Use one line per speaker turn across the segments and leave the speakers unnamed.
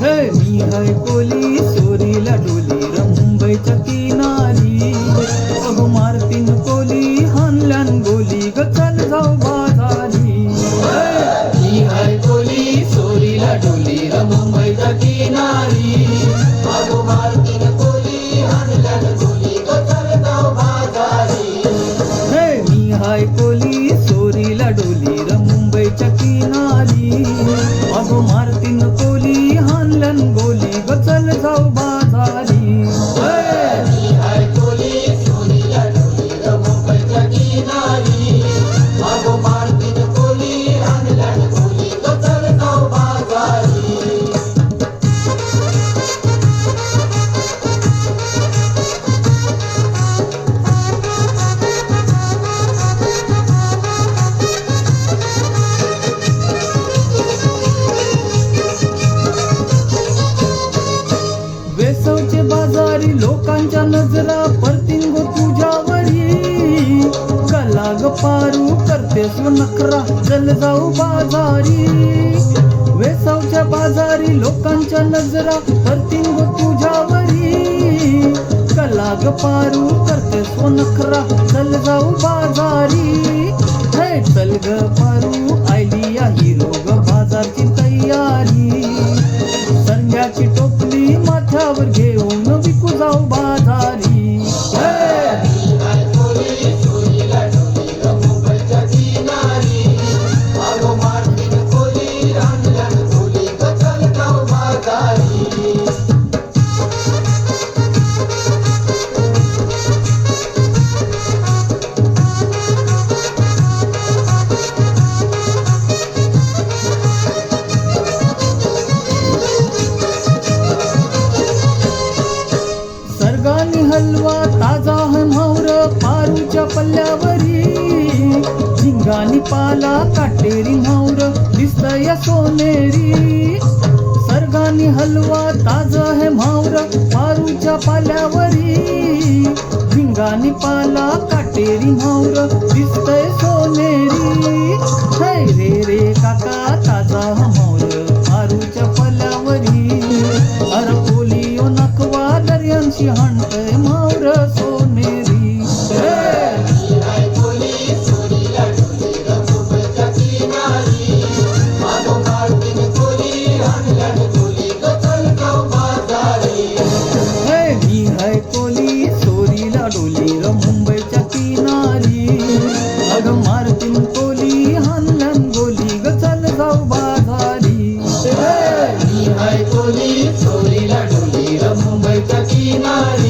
मी हाय कोली चोरीला डोली रंबईच्या तीन आली अहो मारतीन नजरा परतीन गो तुझ्यावरी. कला ग पारू करते नखरा चल जाऊ बाजारी. वेसावच्या बाजारी लोकांच्या नजरा परतीन गो तुझ्यावरी. कला ग पारू करते नखरा चल जाऊ बाजारी. हे चल ग पारू आयली या हिरो ग बाजारची तयारी. संध्याची टोपली माथ्यावर पाला काटेरी म्हावर दिसतय सोनेरी. सर्गानी हलवा ताजा है म्हावर पारूच्या पाल्यावरी. झिंगानी पाला काटेरी म्हावर दिसतय सोनेरी. है रे रे काका ताजा म्हावर पारूच्या पाल्यावरी. अर नकवा दर्यांशी हण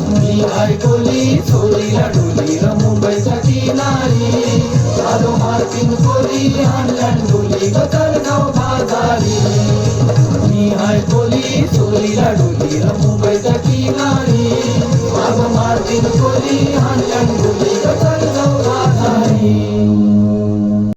मी है र मी चोरीला डोलीला र मुंबईच्या किनारी. बाबू मारतीन गोली डोली न बाजारी. मी ऐकोली चोरीला डोलीला मुंबईच्या किनारी. बाबू मारतीन गोली डोली